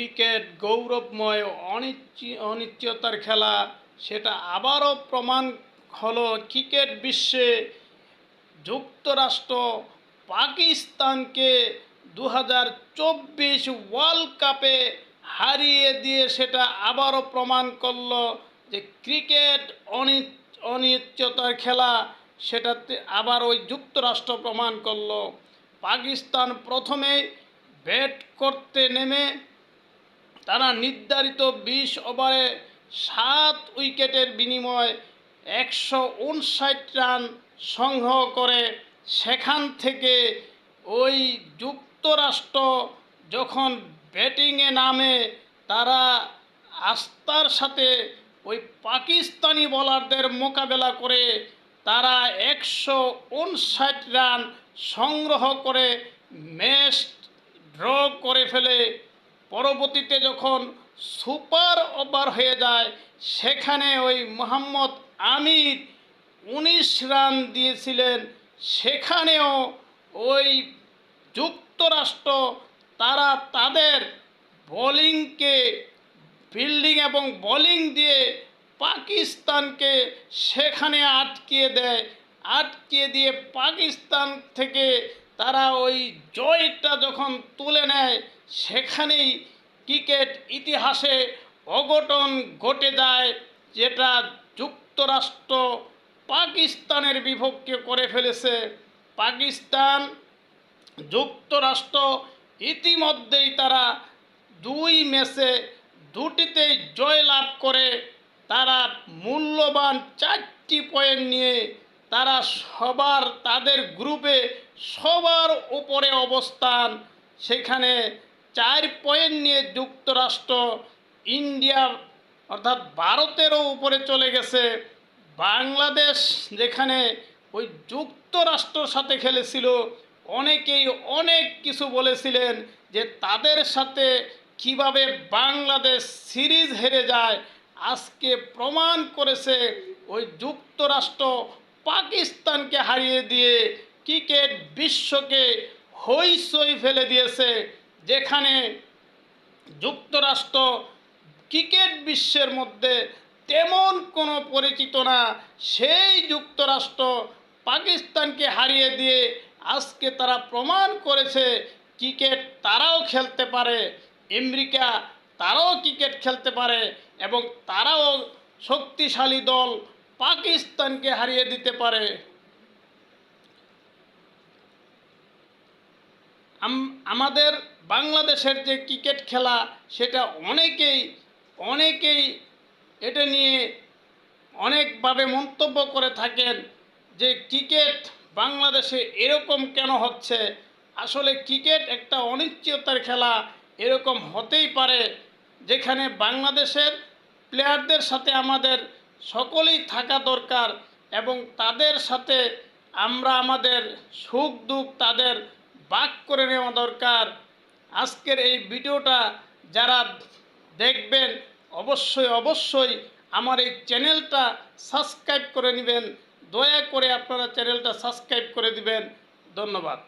Cricket গৌরবময় অনিশ্চি- অনিশ্চয়তার খেলা, সেটা আবারও প্রমাণ হলো ক্রিকেট বিশ্বে যুক্তরাষ্ট্র পাকিস্তানকে দু হাজার চব্বিশ ওয়ার্ল্ড কাপে হারিয়ে দিয়ে সেটা আবারও প্রমাণ করল যে ক্রিকেট অনি অনিশ্চয়তার খেলা, সেটাতে আবার ওই যুক্তরাষ্ট্র প্রমাণ করল। পাকিস্তান প্রথমে ব্যাট করতে নেমে তারা নির্ধারিত বিশ ওভারে সাত উইকেটের বিনিময়ে একশো উনষাট রান সংগ্রহ করে সেখান থেকে ওই যুক্তরাষ্ট্র যখন ব্যাটিংয়ে নামে, তারা আস্থার সাথে ওই পাকিস্তানি বোলারদের মোকাবেলা করে তারা একশো উনষাট রান সংগ্রহ করে ম্যাচ ড্র করে ফেলে। পরবর্তীতে যখন সুপার ওভার হয়ে যায়, সেখানে ওই মোহাম্মদ আমির উনিশ রান দিয়েছিলেন। সেখানেও ওই যুক্তরাষ্ট্র, তারা তাদের বোলিংকে, ফিল্ডিং এবং বোলিং দিয়ে পাকিস্তানকে সেখানে আটকিয়ে দেয়। আটকিয়ে দিয়ে পাকিস্তান থেকে তারা ওই জয়টা যখন তুলে নেয় সেখানেই ক্রিকেট ইতিহাসে অঘটন ঘটে যায়, যেটা যুক্তরাষ্ট্র পাকিস্তানের বিপক্ষে করে ফেলেছে। পাকিস্তান, যুক্তরাষ্ট্র ইতিমধ্যেই তারা দুই ম্যাচে দুটিতেই জয়লাভ করে। তারা মূল্যবান চারটি পয়েন্ট নিয়ে তারা সবার, তাদের গ্রুপে সবার উপরে অবস্থান। সেখানে চার পয়েন্ট নিয়ে যুক্তরাষ্ট্র ইন্ডিয়া অর্থাৎ ভারতেরও উপরে চলে গেছে। বাংলাদেশ যেখানে ওই যুক্তরাষ্ট্রর সাথে খেলেছিল, অনেকেই অনেক কিছু বলেছিলেন যে তাদের সাথে কীভাবে বাংলাদেশ সিরিজ হেরে যায়। আজকে প্রমাণ করেছে ওই যুক্তরাষ্ট্র পাকিস্তানকে হারিয়ে দিয়ে ক্রিকেট বিশ্বকে হইচই ফেলে দিয়েছে। যেখানে যুক্তরাষ্ট্র ক্রিকেট বিশ্বের মধ্যে তেমন কোনো পরিচিত না, সেই যুক্তরাষ্ট্র পাকিস্তানকে হারিয়ে দিয়ে আজকে তারা প্রমাণ করেছে ক্রিকেট তারাও খেলতে পারে, আমেরিকা তারাও ক্রিকেট খেলতে পারে এবং তারাও শক্তিশালী দল পাকিস্তানকে হারিয়ে দিতে পারে। আম- আমাদের বাংলাদেশের যে ক্রিকেট খেলা, সেটা অনেকেই অনেকেই এটা নিয়ে অনেকভাবে মন্তব্য করে থাকেন যে ক্রিকেট বাংলাদেশে এরকম কেন হচ্ছে? আসলে ক্রিকেট একটা অনিশ্চয়তার খেলা, এরকম হতেই পারে যেখানে বাংলাদেশের প্লেয়ারদের সাথে আমাদের সকলেই থাকা দরকার এবং তাদের সাথে আমরা আমাদের সুখ দুঃখ তাদের বাক করে নেওয়া দরকার। আজকের এই ভিডিওটা যারা দেখবেন, অবশ্যই অবশ্যই আমার এই চ্যানেলটা সাবস্ক্রাইব করে নেবেন। দয়া করে আপনারা চ্যানেলটা সাবস্ক্রাইব করে দিবেন। ধন্যবাদ।